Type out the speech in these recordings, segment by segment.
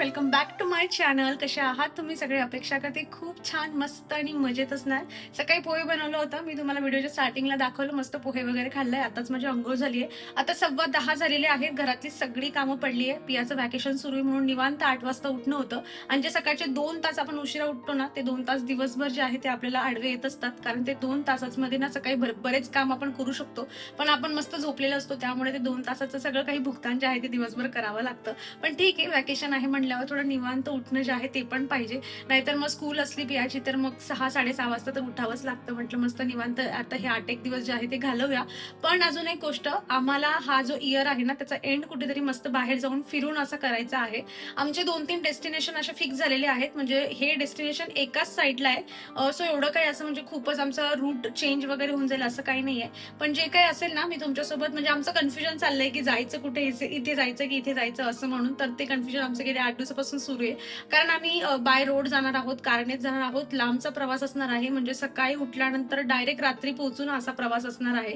Welcome back to my channel कसे आहात तुम्ही? सगळे अपेक्षा करते खूप छान मस्त आणि मजेत असणार. सकाळी पोहे बनवलं होतं. मी तुम्हाला व्हिडिओच्या स्टार्टिंगला दाखवलं. मस्त पोहे वगैरे खाल्लंय. आताच माझी अंघोळ झाली आहे आता सव्वा दहा झालेले आहेत. घरातली सगळी कामं पडली आहे पियाचं व्हॅकेशन सुरू आहे म्हणून निवांत आठ वाजता उठणं होतं. आणि जे सकाळचे दोन तास आपण उशिरा उठतो ना ते दोन तास दिवसभर जे आहे ते आपल्याला आडवे येत असतात. कारण ते दोन तासामध्ये ना सकाळी भर- बरेच काम आपण करू शकतो. पण आपण मस्त झोपलेलं असतो. त्यामुळे ते दोन तासाचं सगळं काही भुगतान जे आहे ते दिवसभर करावं लागतं. पण ठीक आहे व्हॅकेशन आहे म्हणलं म्हणल्यावर थोडं निवांत उठणं जे आहे ते पण पाहिजे. नाहीतर मग स्कूल असली पियाची तर मग सहा साडेसहा वाजता तर उठावंच लागतं. म्हटलं मस्त निवांत आता हे आठ एक दिवस जे आहे ते घालवूया. पण अजून एक गोष्ट आम्हाला हा जो इयर आहे ना त्याचा एंड कुठेतरी मस्त बाहेर जाऊन फिरून असं करायचं आहे. आमचे दोन तीन डेस्टिनेशन असे फिक्स झालेले आहेत. म्हणजे हे डेस्टिनेशन एकाच साईडला आहे. सो एवढं काही असं म्हणजे खूपच आमचा रूट चेंज वगैरे होऊन जाईल असं काही नाही आहे पण जे काही असेल ना मी तुमच्यासोबत म्हणजे आमचं कन्फ्युजन चाललंय की जायचं कुठे इथे इथे जायचं की इथे जायचं असं म्हणून तर ते कन्फ्युजन आमचं गेले आठ दिवसापासून सुरू आहे. कारण आम्ही बाय रोड जाणार आहोत कारनेत जाणार आहोत. लांबचा प्रवास असणार आहे. म्हणजे सकाळी उठल्यानंतर डायरेक्ट रात्री पोहोचून असा प्रवास असणार आहे.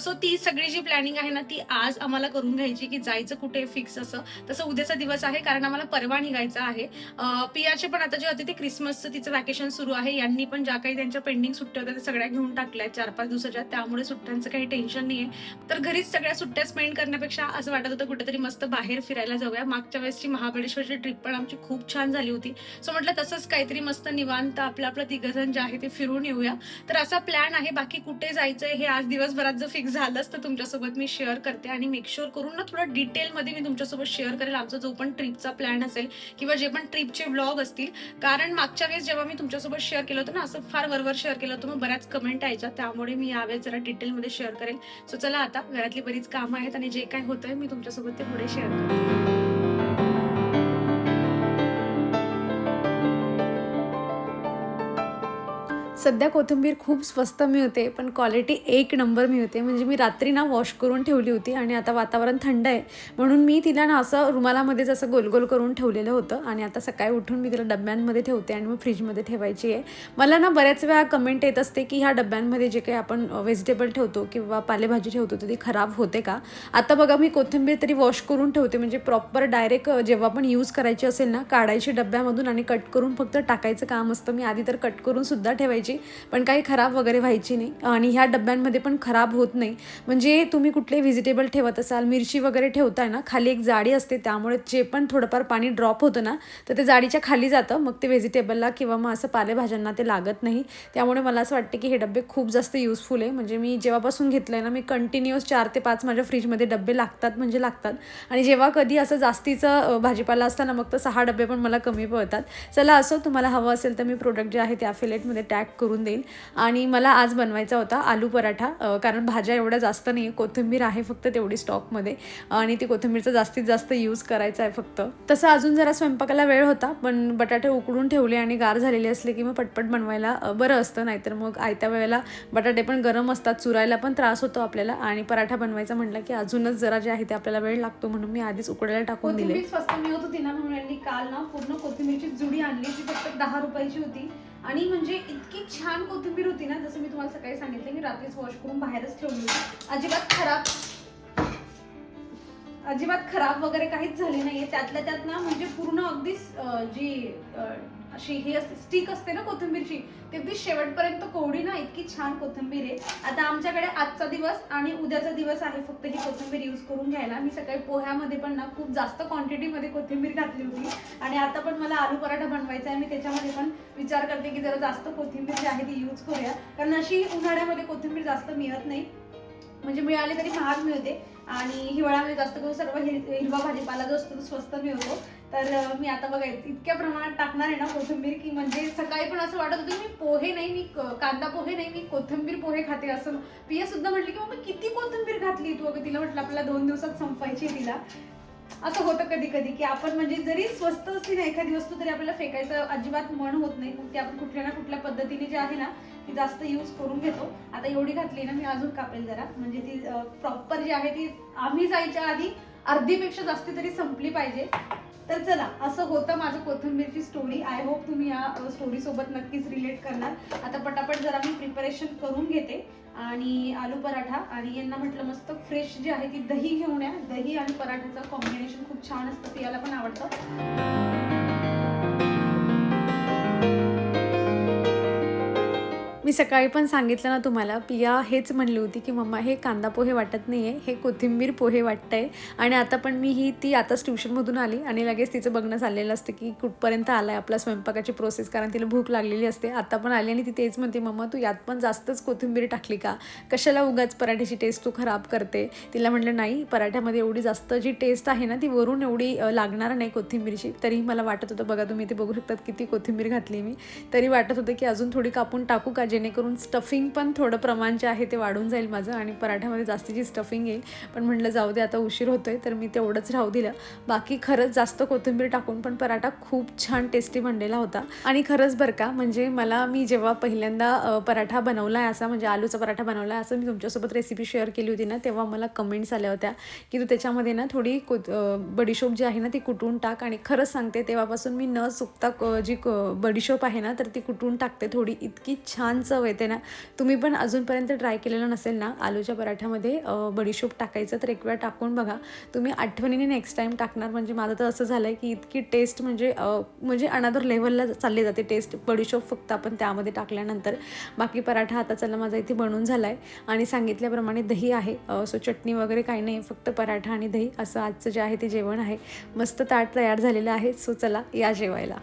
सो ती सगळी जी प्लॅनिंग आहे ना ती आज आम्हाला करून घ्यायची की जायचं कुठे फिक्स असं. तसं उद्याचा दिवस आहे कारण आम्हाला परवा निघायचा आहे. पियाचे पण आता जे होते ते क्रिसमसचं तिचं वॅकेशन सुरू आहे. यांनी पण ज्या काही त्यांच्या पेंडिंग सुट्ट्या होत्या त्या सगळ्या घेऊन टाकल्या चार पाच दिवसाच्या त्यामुळे सुट्ट्यांचं काही टेन्शन नाही आहे तर घरीच सगळ्या सुट्ट्या स्पेंड करण्यापेक्षा असं वाटत होतं कुठेतरी मस्त बाहेर फिरायला जाऊया. मागच्या वेळेसची दिवसाची ट्रिप पण आमची खूप छान झाली होती. सो म्हटलं तसंच काहीतरी मस्त निवांत आपलं आपलं तिघजण जे आहे ते फिरून येऊया. तर असा प्लॅन आहे बाकी कुठे जायचंय हे आज दिवसभरात जर फिक्स झालंच तर तुमच्यासोबत मी शेअर करते आणि मेकशुअर करून ना थोडं डिटेलमध्ये मी तुमच्यासोबत शेअर करेल. आमचा जो पण ट्रिपचा प्लॅन असेल किंवा जे पण ट्रिपचे व्लॉग असतील. कारण मागच्या वेळेस जेव्हा मी तुमच्यासोबत शेअर केलं होतं ना असं फार वरवर शेअर केलं होतं मग बऱ्याच कमेंट यायच्या. त्यामुळे मी यावेळेस जरा डिटेलमध्ये शेअर करेल. सो चला आता घरातली बरीच कामं आहेत आणि जे काय होतंय मी तुमच्यासोबत ते पुढे शेअर करते. सध्या कोथिंबीर खूप स्वस्त मिळते पण क्वालिटी एक नंबर मिळते. म्हणजे मी रात्री ना वॉश करून ठेवली होती आणि आता वातावरण थंड आहे. म्हणून मी तिला ना असं रुमालामध्येच असं गोल गोल करून ठेवलेलं होतं आणि आता सकाळी उठून मी तिला डब्यांमध्ये ठेवते आणि मग फ्रीजमध्ये ठेवायची आहे. मला ना बऱ्याच वेळा कमेंट येत असते की ह्या डब्यांमध्ये जे काही आपण व्हेजिटेबल ठेवतो किंवा पालेभाजी ठेवतो तर ती खराब होते का? आता बघा मी कोथिंबीर तरी वॉश करून ठेवते. म्हणजे प्रॉपर डायरेक्ट जेव्हा पण यूज करायची असेल ना काढायची डब्यामधून आणि कट करून फक्त टाकायचं काम असतं. मी आधी तर कट करून सुद्धा ठेवायची. पण काही खराब वगैरे व्हायची नाही. आणि ह्या डब्यांमध्ये पण खराब होत नाही. म्हणजे तुम्ही कुठले व्हेजिटेबल ठेवत असाल मिरची वगैरे ठेवताय ना खाली एक जाडी असते त्यामुळे जे पण थोडंफार पाणी ड्रॉप होतं ना तर ते जाडीच्या खाली जातं. मग ते व्हेजिटेबलला किंवा मग असं पालेभाज्यांना ते लागत नाही. त्यामुळे मला असं वाटतं की हे डबे खूप जास्त युजफुल आहे. म्हणजे मी जेव्हापासून घेतलं आहे ना मी कंटिन्युअस चार ते पाच माझ्या फ्रीजमध्ये डबे लागतात म्हणजे लागतात. आणि जेव्हा कधी असं जास्तीचं भाजीपाला असताना मग तर सहा डबे पण मला कमी पळतात चला असो तुम्हाला हवं असेल तर मी प्रोडक्ट जे आहे ते अफिलेटमध्ये टॅग करून देईल. आणि मला आज बनवायचा होता आलू पराठा कारण भाज्या एवढ्या जास्त नाही कोथिंबीर आहे फक्त तेवढी स्टॉकमध्ये. आणि ती कोथिंबीरचा जास्तीत जास्त यूज करायचा आहे फक्त. तसं अजून जरा स्वयंपाकाला वेळ होता पण बटाटे उकडून ठेवले आणि गार झालेले असले की मग पटपट बनवायला बरं असतं. नाहीतर मग आयत्या वेळेला बटाटे पण गरम असतात चुरायला पण त्रास होतो आपल्याला. आणि पराठा बनवायचा म्हटलं की अजूनच जरा जे आहे ते आपल्याला वेळ लागतो म्हणून मी आधीच उकडायला टाकून दिले. स्वस्त मिळत होती ना म्हणून काल ना पूर्ण कोथिंबीरची जुडी आणली ती फक्त दहा रुपयाची होती. आणि म्हणजे इतकी छान कोथिंबीर होती ना जसं मी तुम्हाला सकाळी सांगितलं मी रात्रीच वॉश करून बाहेरच ठेवली होती. अजिबात खराब. अजिबात खराब वगैरे काहीच झाले नाहीये. त्यातल्या त्यात ना म्हणजे पूर्ण अगदीच जी अं, अशी ही असते स्टिक असते ना कोथिंबीरची? ते अगदी शेवटपर्यंत कोवडी ना इतकी छान कोथिंबीर आहे. आता आमच्याकडे आजचा दिवस आणि उद्याचा दिवस आहे फक्त ही कोथिंबीर यूज करून घ्यायला. मी सकाळी पोह्यामध्ये पण ना खूप जास्त क्वांटिटीमध्ये कोथिंबीर घातली होती. आणि आता पण मला आलू पराठा बनवायचा आहे मी त्याच्यामध्ये पण विचार करते की जरा जास्त कोथिंबीर जी आहे ती यूज करूया. कारण अशी उन्हाळ्यामध्ये कोथिंबीर जास्त मिळत नाही. म्हणजे मिळाली तरी महाग मिळते. आणि हिवाळ्यामध्ये म्हणजे जास्त करून सर्व हिर- हिरवा भाजीपाला जो असतो तो स्वस्त मिळतो. तर मी आता बघा इतक्या प्रमाणात टाकणार आहे ना कोथिंबीर की म्हणजे सकाळी पण असं वाटत होतं मी पोहे नाही मी कांदा पोहे नाही मी कोथिंबीर पोहे खाते असं. पिया सुद्धा म्हटली की मग किती कोथिंबीर घातली तू? अगं तिला म्हटलं आपल्याला दोन दिवसात संपायची तिला. असं होतं कधी कधी की आपण म्हणजे जरी स्वस्त असली ना एखादी वस्तू तरी आपल्याला फेकायचं अजिबात मन होत नाही. मग ती आपण कुठल्या ना कुठल्या पद्धतीने जी आहे ना ती जास्त यूज करून घेतो. आता एवढी घातली ना मी अजून कापेल जरा. म्हणजे ती प्रॉपर जी आहे ती आम्ही जायच्या आधी अर्धीपेक्षा जास्ती तरी संपली पाहिजे. तर चला असं होतं माझं कोथिंबीरची स्टोरी आय होप तुम्ही या स्टोरीसोबत नक्कीच रिलेट करणार. आता पटापट जरा मी प्रिपरेशन करून घेते. आणि आलू पराठा आणि यांना म्हटलं मस्त फ्रेश जी आहे ती दही घेऊन या. दही आणि पराठ्याचं कॉम्बिनेशन खूप छान असतं पियाला पण आवडतं. मी सकाळी पण सांगितलं ना तुम्हाला पिया हेच म्हणली होती की मम्मा हे कांदा पोहे वाटत नाही आहे हे कोथिंबीर पोहे वाटतंय. आणि आता पण मी ही ती आताच ट्युशनमधून आली आणि लगेच तिचं बघणं चाललेलं असतं की कुठपर्यंत आला आहे आपला स्वयंपाकाची प्रोसेस कारण तिला भूक लागलेली असते. आता पण आली आणि ती तेच म्हणते मम्मा तू यात पण जास्तच कोथिंबीर टाकली का? कशाला उगाच पराठ्याची टेस्ट तू खराब करते? तिला म्हटलं नाही पराठ्यामध्ये एवढी जास्त जी टेस्ट आहे ना ती वरून एवढी लागणार नाही कोथिंबीरची. तरीही मला वाटत होतं बघा तुम्ही ते बघू शकतात किती कोथिंबीर घातली मी. तरी वाटत होतं की अजून थोडी कापून टाकू का जेणेकरून स्टफिंग पण थोडं प्रमाण जे आहे ते वाढून जाईल माझं आणि पराठ्यामध्ये जास्तीची स्टफिंग येईल. पण म्हटलं जाऊ दे आता उशीर होतो आहे तर मी तेवढंच राहू दिलं. बाकी खरंच जास्त कोथिंबीर टाकून पण पराठा खूप छान टेस्टी बनलेला होता. आणि खरंच बरं का म्हणजे मला मी जेव्हा पहिल्यांदा पराठा बनवला आहे असा म्हणजे आलूचा पराठा बनवला आहे असं मी तुमच्यासोबत रेसिपी शेअर केली होती ना तेव्हा मला कमेंट्स आल्या होत्या की तू त्याच्यामध्ये ना थोडी को बडीशोप जी आहे ना ती कुटून टाक आणि खरंच सांगते तेव्हापासून मी न चुकता क- जी क- बडीशोप आहे ना तर ती कुटून टाकते थोडी. इतकी छान चव येते ना तुम्ही पण अजूनपर्यंत ट्राय केलेलं नसेल ना आलूच्या पराठ्यामध्ये बडीशोप टाकायचं तर एक वेळा टाकून बघा. तुम्ही आठवणीने नेक्स्ट टाईम टाकणार म्हणजे माझं तर असं झालं आहे की इतकी टेस्ट म्हणजे म्हणजे अनादर लेवलला चालली जाते टेस्ट बडीशोप फक्त आपण त्यामध्ये टाकल्यानंतर. बाकी पराठा आता चला माझा इथे बनून झाला आहे आणि सांगितल्याप्रमाणे दही आहे. सो चटणी वगैरे काही नाही फक्त पराठा आणि दही. असं आजचं जे आहे ते जेवण आहे. मस्त ताट तयार झालेलं आहे. सो चला या जेवायला.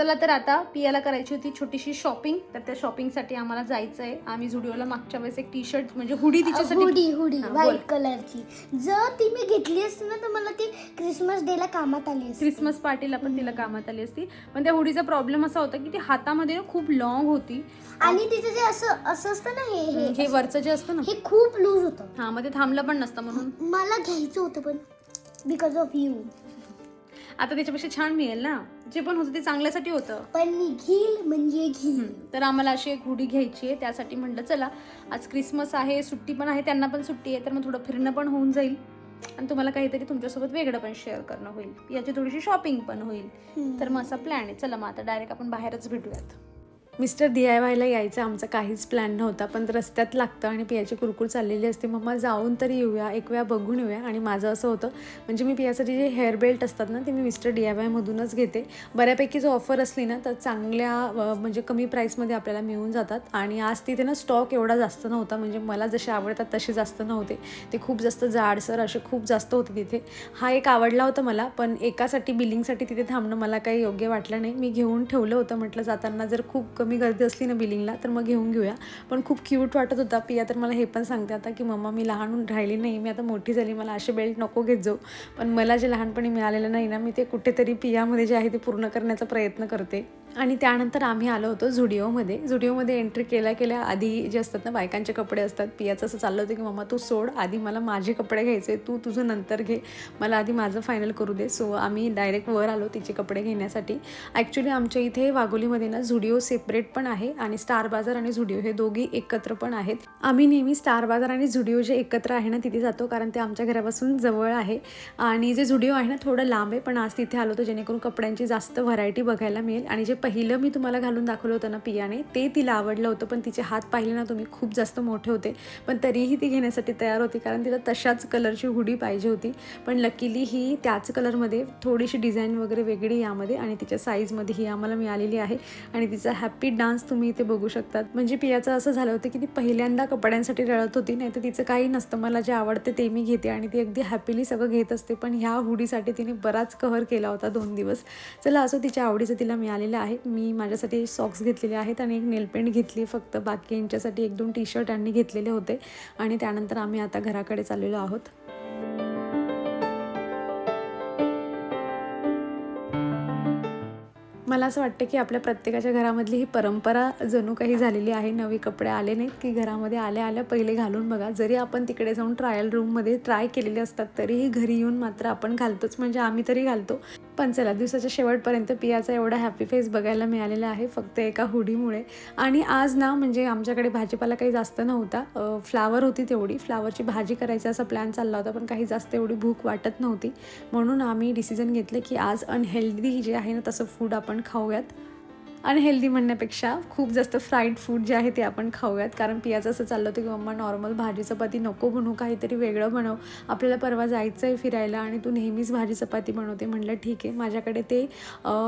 चला तर आता पियाला करायची होती छोटीशी शॉपिंग तर त्या शॉपिंगसाठी आम्हाला जायचं आहे आम्ही झुडिओला मागच्या वेळेस एक टी शर्ट म्हणजे हुडी तिच्यासाठी हुडी हुडी. व्हाईट कलरची जर ती मी घेतली असती ना तर मला ती क्रिसमस डे ला कामात आली असती. क्रिसमस पार्टीला पण तिला कामात आली असती. पण त्या हुडीचा प्रॉब्लेम असा होता की ती हातामध्ये ना खूप लॉंग होती. आणि तिचं जे असं असं असतं ना हे हे हे वरचं जे असतं ना. हे खूप लूज होतं. हा मध्ये थांबलं पण नसतं म्हणून. मला घ्यायचं होतं पण बिकॉज ऑफ यू आता त्याच्यापेक्षा छान मिळेल ना. जे पण होतं ते चांगल्यासाठी होतं. पण मी घेईल म्हणजे घेईल. तर आम्हाला अशी एक हुडी घ्यायची आहे. त्यासाठी म्हटलं चला आज क्रिसमस आहे सुट्टी पण आहे त्यांना पण सुट्टी आहे तर मग थोडं फिरणं पण होऊन जाईल. आणि तुम्हाला काहीतरी तुमच्यासोबत वेगळं पण शेअर करणं होईल. याची थोडीशी शॉपिंग पण होईल. तर मग असा प्लॅन आहे. चला मग आता डायरेक्ट आपण बाहेरच भेटूयात. मिस्टर डी आय वायला यायचं आमचा काहीच प्लॅन नव्हता पण रस्त्यात लागतं आणि पियाची कुरकुर चाललेली असते मम्मा जाऊन तरी येऊया एक वेळा बघून येऊया. आणि माझं असं होतं म्हणजे मी पियासाठी जे हेअर बेल्ट असतात ना ते मी मिस्टर डी आय वायमधूनच घेते. बऱ्यापैकी जो ऑफर असली ना तर चांगल्या म्हणजे कमी प्राईसमध्ये आपल्याला मिळून जातात. आणि आज तिथे ना स्टॉक एवढा जास्त नव्हता म्हणजे मला जसे आवडतात तसे जास्त नव्हते. ते खूप जास्त जाडसर असे खूप जास्त होते तिथे. हा एक आवडला होता मला पण एकासाठी बिलिंगसाठी तिथे थांबणं मला काही योग्य वाटलं नाही. मी घेऊन ठेवलं होतं म्हटलं जाताना जर खूप कमी गर्दी असली ना बिलिंगला तर मग घेऊन घेऊया. पण खूप क्यूट वाटत होता. पिया तर मला हे पण सांगते आता की मम्मा मी लहान राहिली नाही. मी आता मोठी झाली. मला असे बेल्ट नको घेत जाऊ. पण मला जे लहानपणी मिळालेलं नाही ना मी ते कुठेतरी पियामध्ये जे आहे ते पूर्ण करण्याचा प्रयत्न करते. आणि त्यानंतर आम्ही आलो होतो झुडिओमध्ये. झुडिओमध्ये एंट्री केल्या केल्या आधी जे असतात ना बायकांचे कपडे असतात. पियाचं असं चाललं होतं की मम्मा तू सोड. आधी मला माझे कपडे घ्यायचे. तू तुझं नंतर घे. मला आधी माझं फायनल करू दे. सो आम्ही डायरेक्ट वर आलो तिचे कपडे घेण्यासाठी. ॲक्च्युली आमच्या इथे वाघोलीमध्ये ना झुडिओ सेपरेट पण आहे आणि स्टार बाजार आणि झुडिओ हे दोघी एकत्र पण आहेत. आम्ही नेहमी स्टार बाजार आणि झुडिओ जे एकत्र आहे ना तिथे जातो कारण ते आमच्या घरापासून जवळ आहे. आणि जे झुडिओ आहे ना थोडं लांब आहे पण आज तिथे आलो होतो जेणेकरून कपड्यांची जास्त व्हरायटी बघायला मिळेल. आणि जे पहिलं मी तुम्हाला घालून दाखवलं होतं ना पियाने ते तिला आवडलं होतं पण तिचे हात पाहिले ना तुम्ही खूप जास्त मोठे होते. पण तरीही ती घेण्यासाठी तयार होती कारण तिला तशाच कलरची हुडी पाहिजे होती. पण लकीली ही त्याच कलरमध्ये थोडीशी डिझाईन वगैरे वेगळी यामध्ये आणि तिच्या साईजमध्ये ही आम्हाला मिळालेली आहे. आणि तिचा हॅपी डान्स तुम्ही इथे बघू शकतात. म्हणजे पियाचं असं झालं होतं की ती पहिल्यांदा कपड्यांसाठी रळत होती नाही तर तिचं काही नसतं मला जे आवडते ते मी घेते आणि ती अगदी हॅपीली सगळं घेत असते. पण ह्या हुडीसाठी तिने बराच कव्हर केला होता दोन दिवस. चला असं तिच्या आवडीचं तिला मिळालेलं आहे. मी माझ्यासाठी सॉक्स घेतलेले आहेत आणि एक नेलपेंट घेतली फक्त. बाकी यांच्यासाठी एक दोन टी शर्ट यांनी घेतलेले होते. आणि त्यानंतर आम्ही आता घराकडे चाललेलो आहोत. मला असं वाटतं की आपल्या प्रत्येकाच्या घरामधली ही परंपरा जणू काही झालेली आहे. नवे कपडे आले नाहीत की घरामध्ये आल्या आल्या पहिले घालून बघा. जरी आपण तिकडे जाऊन ट्रायल रूममध्ये ट्राय केलेले असतात तरीही घरी येऊन मात्र आपण घालतोच. म्हणजे आम्ही तरी घालतो. पण चला दिवसाच्या शेवटपर्यंत पियाचा एवढा हॅपी फेस बघायला मिळालेला आहे फक्त एका हुडीमुळे. आणि आज ना म्हणजे आमच्याकडे भाजीपाला काही जास्त नव्हता. फ्लावर होती तेवढी. फ्लावरची भाजी करायचा असा प्लॅन चालला होता पण काही जास्त एवढी भूक वाटत नव्हती. म्हणून आम्ही डिसिजन घेतलं की आज अनहेल्दी जे आहे ना तसं फूड आपण खाऊयात. अनहेल्दी म्हणण्यापेक्षा खूप जास्त फ्राईड फूड जे आहे ते आपण खाऊयात. कारण पियाचं असं चाललं होतं की मम्मा नॉर्मल भाजी चपाती नको बनवू काहीतरी वेगळं बनव. आपल्याला परवा जायचं आहे फिरायला आणि तू नेहमीच भाजी चपाती बनवते. म्हणलं ठीक आहे. माझ्याकडे ते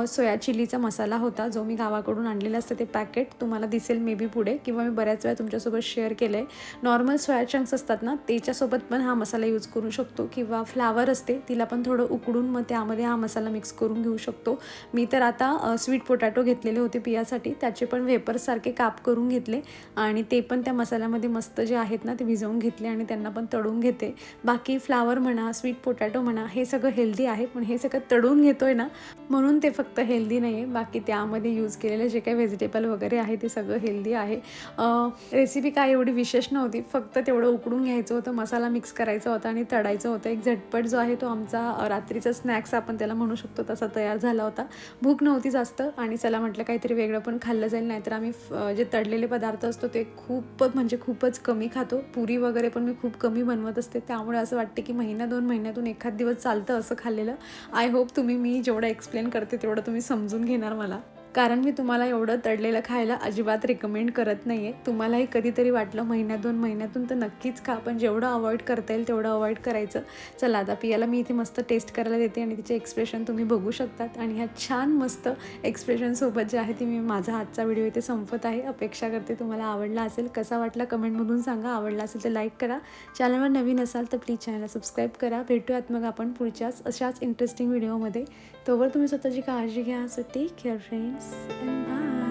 सोया चिलीचा मसाला होता जो मी गावाकडून आणलेला असतं ते पॅकेट तुम्हाला दिसेल मे बी पुढे किंवा मी बऱ्याच वेळा तुमच्यासोबत शेअर केलं आहे नॉर्मल सोया चंक्स असतात ना त्याच्यासोबत पण हा मसाला यूज करू शकतो. किंवा फ्लावर असते तिला पण थोडं उकडून मग त्यामध्ये हा मसाला मिक्स करून घेऊ शकतो. मी तर आता स्वीट पोटॅटो घेतलेले होते पियासाठी त्याचे पण वेपर्ससारखे काप करून घेतले आणि ते पण त्या मसाल्यामध्ये मस्त जे आहेत ना ते भिजवून घेतले आणि त्यांना पण तळून घेते. बाकी फ्लावर म्हणा स्वीट पोटॅटो म्हणा हे सगळं हेल्दी आहे पण हे सगळं तळून घेतो आहे ना म्हणून ते फक्त हेल्दी नाही आहे बाकी त्यामध्ये यूज केलेले जे काही व्हेजिटेबल वगैरे आहे ते सगळं हेल्दी आहे. रेसिपी काय एवढी विशेष नव्हती फक्त तेवढं उकडून घ्यायचं होतं मसाला मिक्स करायचा होता आणि तळायचं होतं. एक झटपट जो आहे तो आमचा रात्रीचा स्नॅक्स आपण त्याला म्हणू शकतो तसा तयार झाला होता. भूक नव्हती जास्त आणि चला म्हटलं काहीतरी वेगळं पण खाल्लं जाईल नाहीतर आम्ही जे तळलेले पदार्थ असतो ते खूप म्हणजे खूपच कमी खातो. पुरी वगैरे पण मी खूप कमी बनवत असते. त्यामुळे असं वाटते की महिना दोन महिन्यातून एखाद दिवस चालतं असं खाल्लेलं. आय होप तुम्ही मी जेवढं एक्सप्लेन करते तेवढं तुम्ही समजून घेणार मला. कारण मी तुम्हाला एवढं तळलेलं खायला अजिबात रिकमेंड करत नाही आहे तुम्हालाही कधीतरी वाटलं महिन्यात दोन महिन्यातून तर नक्कीच खा पण जेवढं अवॉइड करता येईल तेवढं अवॉइड करायचं. चला आता पियाला मी इथे मस्त टेस्ट करायला देते आणि तिचे एक्सप्रेशन तुम्ही बघू शकतात. आणि ह्या छान मस्त एक्सप्रेशनसोबत जे आहे ती मी माझा आजचा व्हिडिओ इथे संपत आहे. अपेक्षा करते तुम्हाला आवडला असेल कसा वाटला कमेंटमधून सांगा. आवडला असेल तर लाईक करा. चॅनलवर नवीन असाल तर प्लीज चॅनलला सबस्क्राईब करा. भेटूयात मग आपण पुढच्याच अशाच इंटरेस्टिंग व्हिडिओमध्ये तोवर तुम्ही स्वतःची काळजी घ्या. So take care friends and bye.